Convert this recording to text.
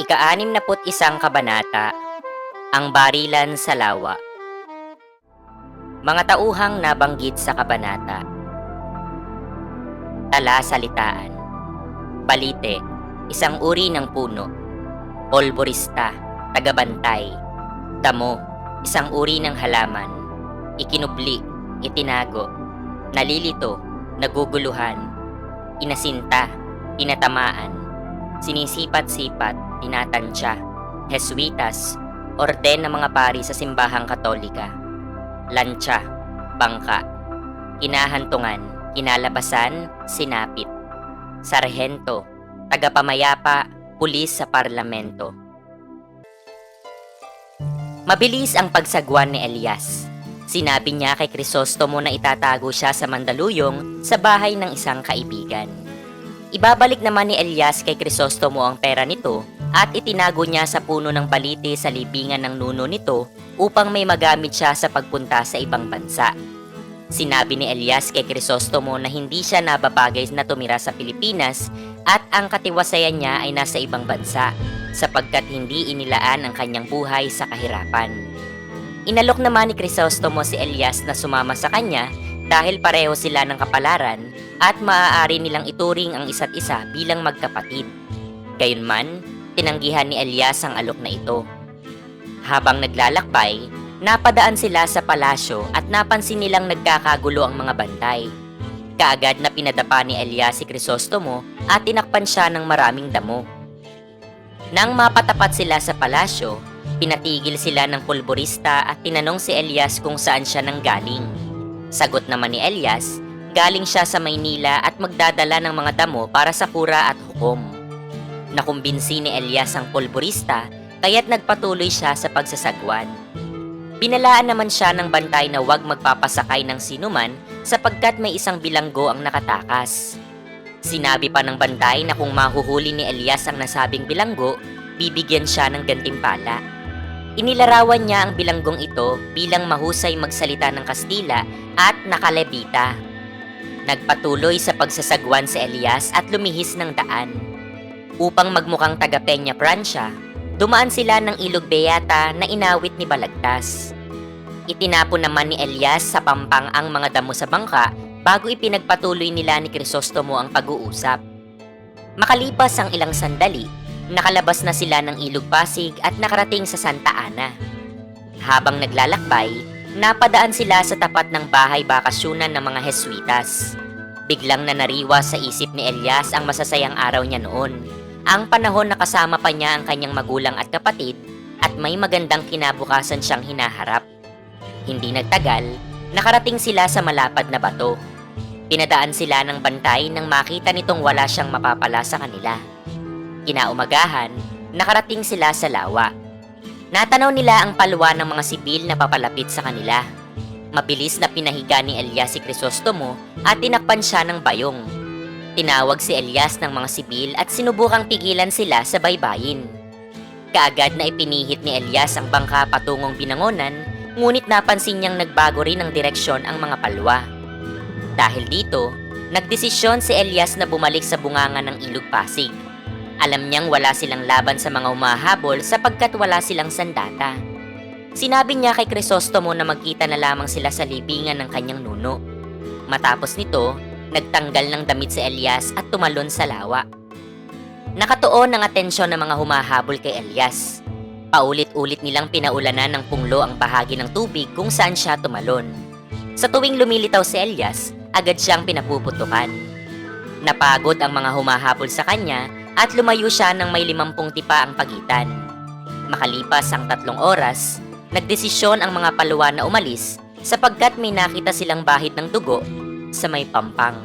Ika-anim na put isang kabanata, ang barilan sa lawa. Mga tauhang nabanggit sa kabanata. Tala salitaan. Balite, isang uri ng puno. Polborista, tagabantay. Damo, isang uri ng halaman. Ikinubli, itinago. Nalilito, naguguluhan. Inasinta, tinatamaan. Sinisipat-sipat, tinatansya. Jesuitas, orden ng mga pari sa simbahang katolika. Lansya, bangka. Kinahantungan, kinalabasan, sinapit. Sarhento, tagapamayapa, pulis sa parlamento. Mabilis ang pagsagwan ni Elias. Sinabi niya kay Crisostomo na itatago siya sa Mandaluyong sa bahay ng isang kaibigan. Ibabalik naman ni Elias kay Crisostomo ang pera nito at itinago niya sa puno ng balite sa libingan ng nuno nito upang may magamit siya sa pagpunta sa ibang bansa. Sinabi ni Elias kay Crisostomo na hindi siya nababagay na tumira sa Pilipinas at ang katiwasayan niya ay nasa ibang bansa sapagkat hindi inilaan ang kanyang buhay sa kahirapan. Inalok naman ni Crisostomo si Elias na sumama sa kanya dahil pareho sila ng kapalaran at maaari nilang ituring ang isa't isa bilang magkapatid. Gayunman, tinanggihan ni Elias ang alok na ito. Habang naglalakbay, napadaan sila sa palasyo at napansin nilang nagkakagulo ang mga bantay. Kaagad na pinadapa ni Elias si Crisostomo at tinakpan siya ng maraming damo. Nang mapatapat sila sa palasyo, pinatigil sila ng pulborista at tinanong si Elias kung saan siya nanggaling. Sagot naman ni Elias, galing siya sa Maynila at magdadala ng mga damo para sa kura at hukom. Nakumbinsi ni Elias ang pulborista kaya't nagpatuloy siya sa pagsasagwan. Binalaan naman siya ng bantay na huwag magpapasakay ng sinuman sapagkat may isang bilanggo ang nakatakas. Sinabi pa ng bantay na kung mahuhuli ni Elias ang nasabing bilanggo, bibigyan siya ng gantimpala. Inilarawan niya ang bilanggong ito bilang mahusay magsalita ng Kastila at nakalebita. Nagpatuloy sa pagsasagwan si Elias at lumihis ng daan. Upang magmukhang taga Peña Francia, dumaan sila ng ilog Beata na inawit ni Balagtas. Itinapon naman ni Elias sa pampang ang mga damo sa bangka bago ipinagpatuloy nila ni Crisostomo ang pag-uusap. Makalipas ang ilang sandali, nakalabas na sila ng ilog Pasig at nakarating sa Santa Ana. Habang naglalakbay, napadaan sila sa tapat ng bahay bakasyunan ng mga Jesuitas. Biglang nanariwa sa isip ni Elias ang masasayang araw niya noon. Ang panahon na kasama pa niya ang kanyang magulang at kapatid at may magandang kinabukasan siyang hinaharap. Hindi nagtagal, nakarating sila sa malapad na bato. Pinadaan sila ng bantay nang makita nitong wala siyang mapapala sa kanila. Kinaumagahan, nakarating sila sa lawa. Natanaw nila ang palwa ng mga sibil na papalapit sa kanila. Mabilis na pinahiga ni Elias si Crisostomo at tinakpan siya ng bayong. Tinawag si Elias ng mga sibil at sinubukang pigilan sila sa baybayin. Kaagad na ipinihit ni Elias ang bangka patungong binangonan, ngunit napansin niyang nagbago rin ng direksyon ang mga palwa. Dahil dito, nagdesisyon si Elias na bumalik sa bunganga ng Ilog Pasig. Alam niyang wala silang laban sa mga umahabol sapagkat wala silang sandata. Sinabi niya kay Crisostomo na magkita na lamang sila sa libingan ng kanyang nuno. Matapos nito, nagtanggal ng damit si Elias at tumalon sa lawa. Nakatuon ang atensyon ng mga humahabol kay Elias. Paulit-ulit nilang pinaulanan ng punglo ang bahagi ng tubig kung saan siya tumalon. Sa tuwing lumilitaw si Elias, agad siyang pinapuputukan. Napagod ang mga humahabol sa kanya at lumayo siya ng may limampung tipa ang pagitan. Makalipas ang tatlong oras, nagdesisyon ang mga paluwa na umalis sapagkat may nakita silang bahid ng dugo sa may pampang.